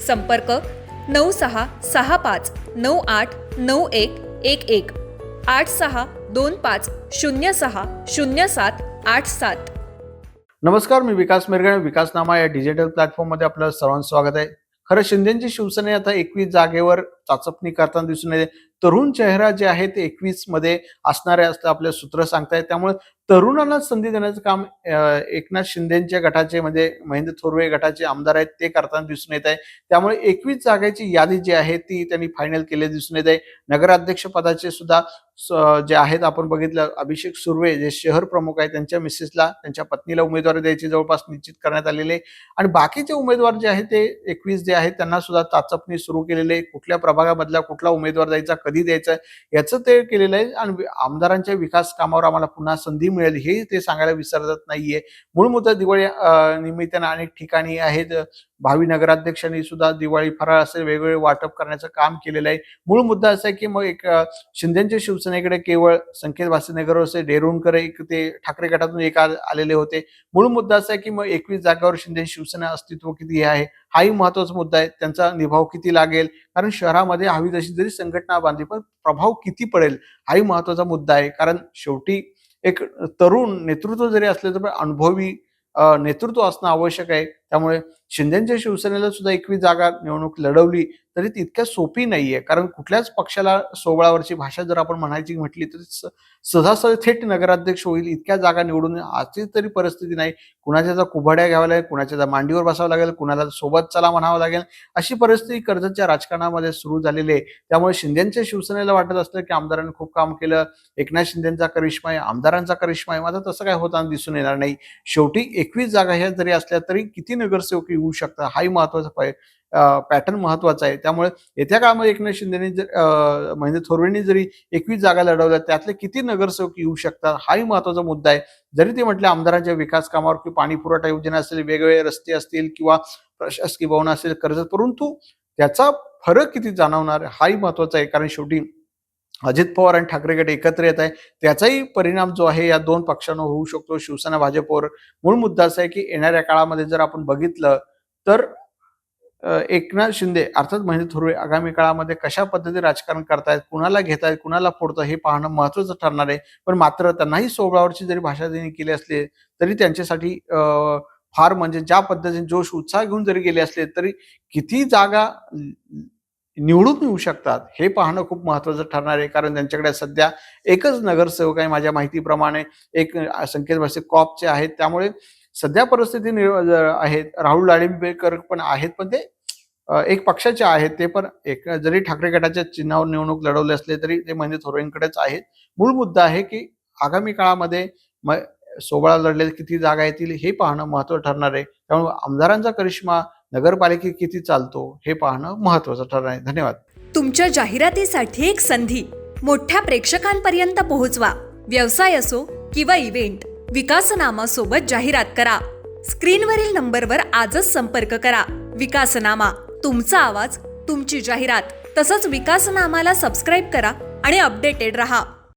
संपर्क नऊ सहा सहा पाच नऊ आठ नऊ एक एक एक. आठ सहा दोन पाच शून्य सहा शून्य सात आठ सात. नमस्कार मी विकास मिरगणे विकासनामा या डिजिटल प्लॅटफॉर्ममध्ये आपलं सर्वांचं स्वागत आहे. खरं शिंदेची शिवसेने आता एकवीस जागेवर चाचपणी करताना दिसून येते. तरुण चेहरा जे आहे ते एकवीसमध्ये असणारे असं आपले सूत्र सांगतायत. त्यामुळे तरुणांना संधी देण्याचं काम एकनाथ शिंदेच्या गटाचे म्हणजे महेंद्र थोरवे गटाचे आमदार आहेत ते करताना दिसून येत आहे. त्यामुळे एकवीस जागेची यादी जी आहे ती त्यांनी फायनल केली दिसून येत आहे. नगराध्यक्ष पदाचे सुद्धा स- जे आहेत आपण बघितलं अभिषेक सुर्वे जे शहर प्रमुख आहेत त्यांच्या मिसेसला त्यांच्या पत्नीला उमेदवारी द्यायची जवळपास निश्चित करण्यात आलेले आहे. आणि बाकीचे उमेदवार जे आहेत ते एकवीस जे आहेत त्यांना सुद्धा चाचपणी सुरू केलेले आहे. कुठल्या प्रभागामधला कुठला उमेदवार द्यायचा कधी द्यायचा याचं ते केलेलं आहे. आणि आमदारांच्या विकास कामावर आम्हाला पुन्हा संधी मिळेल हे ते सांगायला विसरत नाहीये. मूळ मुद्दा दिवाळी निमित्तानं अनेक ठिकाणी आहेत. भावी नगराध्यक्षांनी सुद्धा दिवाळी फराळ असे वेगवेगळे वाटप करण्याचं काम केलेलं आहे. मूळ मुद्दा असा आहे की मग एक शिंदेच्या शिवसेनेकडे केवळ संकेत भासीनगर असे डेरुणकर एक ते ठाकरे गटातून एक आलेले होते. मूळ मुद्दा असा आहे की मग एकवीस जागावर शिंदे शिवसेना अस्तित्व किती आहे? हाही महत्त्वाचा मुद्दा आहे. त्यांचा निभाव किती लागेल? कारण शहरामध्ये हवी तशी जरी संघटना बांधली पण प्रभाव किती पडेल? हाही महत्त्वाचा मुद्दा आहे. कारण शेवटी एक तरुण नेतृत्व जरी असले तर अनुभवी नेतृत्व असणं आवश्यक आहे. त्यामुळे शिंदेच्या शिवसेनेला सुद्धा एकवीस जागा निवडणूक लढवली तरी तितक्या सोपी नाहीये. कारण कुठल्याच पक्षाला सोबळावरची भाषा जर आपण म्हणायची म्हटली तरी स- सहजासहज थेट नगराध्यक्ष होईल इतक्या जागा निवडून आजची तरी परिस्थिती नाही. कुणाच्या जर कुभाड्या घ्याव्या लागेल कुणाच्या जर मांडीवर बसावं लागेल कुणाला सोबत चला म्हणावं लागेल अशी परिस्थिती कर्जतच्या राजकारणामध्ये सुरू झालेली आहे. त्यामुळे शिंदेच्या शिवसेनेला वाटत असतं की आमदारांनी खूप काम केलं. एकनाथ शिंदेचा करिश्मा आहे आमदारांचा करिश्मा आहे. माझा तसं काय होताना दिसून येणार नाही. शेवटी एकवीस जागा ह्या जरी असल्या तरी किती किती नगरसेवक येऊ शकतात? हाही महत्त्वाचा पाय पॅटर्न महत्त्वाचा आहे. त्यामुळे येत्या काळामध्ये एकनाथ शिंदेने जर महेंद्र थोरवेंनी जरी एकवीस जागा लढवल्या त्यातले किती नगरसेवक येऊ शकतात? हाही महत्त्वाचा मुद्दा आहे. जरी ते म्हटले आमदारांच्या विकास कामावर किंवा पाणी पुरवठा योजना असेल वेगवेगळे रस्ते असतील किंवा प्रशासकीय भवन असेल कर्जत परंतु त्याचा फरक किती जाणवणार? हाही महत्त्वाचा आहे. कारण शेवटी अजित पवार आणि ठाकरे गट एकत्र येत आहे. त्याचाही परिणाम जो आहे या दोन पक्षांना होऊ शकतो. शिवसेना भाजपवर मूळ मुद्दा असा आहे की येणाऱ्या काळामध्ये जर आपण बघितलं तर एकनाथ शिंदे अर्थात महेंद्र थोरवे आगामी काळामध्ये कशा पद्धतीने राजकारण करतायत कुणाला घेतायत कुणाला फोडतं हे पाहणं महत्वाचं ठरणार आहे. पण मात्र त्यांनाही सोबळावरची जरी भाषा त्यांनी केली असली तरी त्यांच्यासाठी फार म्हणजे ज्या पद्धतीने जोश उत्साह घेऊन जरी गेले असले तरी किती जागा निवडून येऊ शकतात हे पाहणं खूप महत्वाचं ठरणार आहे. कारण त्यांच्याकडे सध्या एकच नगरसेवक आहे माझ्या माहितीप्रमाणे. एक संकेतभाषिक संकेत भाषे कॉपचे आहेत त्यामुळे सध्या परिस्थिती आहेत. राहुल डाळिंबेकर पण आहेत पण ते एक पक्षाचे आहेत. ते पण एक जरी ठाकरे गटाच्या चिन्हावर निवडणूक लढवले असले तरी ते म्हणजे थोरेंकडेच आहेत. मूळ मुद्दा आहे की आगामी काळामध्ये म- सोबळा लढले किती जागा येतील हे पाहणं महत्त्व ठरणार आहे. त्यामुळे आमदारांचा करिश्मा नगरपालिकेत किती चालतो हे पाहणं महत्वाचं ठरणार आहे. धन्यवाद. तुमच्या जाहिरातीसाठी एक संधी. मोठ्या प्रेक्षकांपर्यंत पोहोचवा. व्यवसाय असो किंवा इव्हेंट विकासनामा सोबत जाहिरात करा. स्क्रीनवरील नंबरवर आजच संपर्क करा. विकासनामा तुमचा आवाज तुमची जाहिरात. तसंच विकासनामाला सबस्क्राईब करा आणि अपडेटेड रहा.